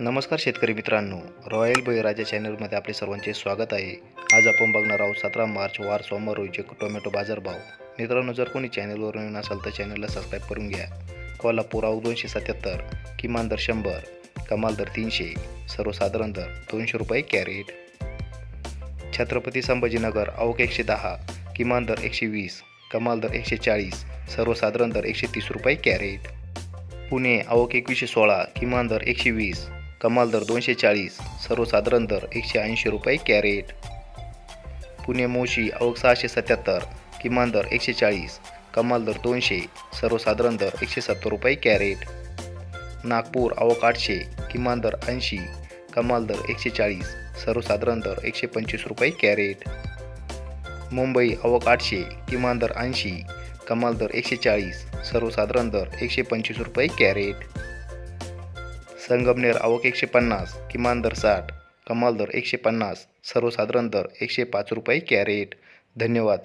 नमस्कार शेतकरी मित्रांनो. रॉयल बळीराजा चॅनलमध्ये आपले सर्वांचे स्वागत आहे. आज आपण बघणार आहोत सतरा मार्च वार सोमवार रोजीचे टोमॅटो बाजारभाव मित्रांनो जर कोणी चॅनलवर नवीन असाल तर चॅनलला सबस्क्राईब करून घ्या. कोल्हापूर आऊ दोनशे सत्याहत्तर किमान दर शंभर कमाल दर तीनशे सर्वसाधारण दर दोनशे रुपये कॅरेट. छत्रपती संभाजीनगर आवक एकशे दहा किमान दर एकशे वीस कमाल दर एकशे चाळीस सर्वसाधारण दर एकशे तीस रुपये कॅरेट. पुणे आवक एकवीसशे सोळा किमान दर एकशे वीस कमाल दर दोनशे चाळीस सर्वसाधारण दर एकशे ऐंशी रुपये कॅरेट. पुणे मोशी अवघ सहाशे सत्याहत्तर किमान दर एकशे चाळीस कमाल दर दोनशे सर्वसाधारण दर एकशे सत्तर रुपये कॅरेट. नागपूर आवक आठशे किमान दर ऐंशी कमाल दर एकशे चाळीस सर्वसाधारण दर एकशे पंचवीस रुपये कॅरेट. मुंबई आवक आठशे किमान दर ऐंशी कमाल दर एकशे चाळीस सर्वसाधारण दर एकशे पंचवीस रुपये कॅरेट. संगमनेर आवक एकशे पन्नास किमान दर साठ कमाल दर एकशे पन्नास सर्वसाधारण दर एकशे पाच रुपये कॅरेट. धन्यवाद.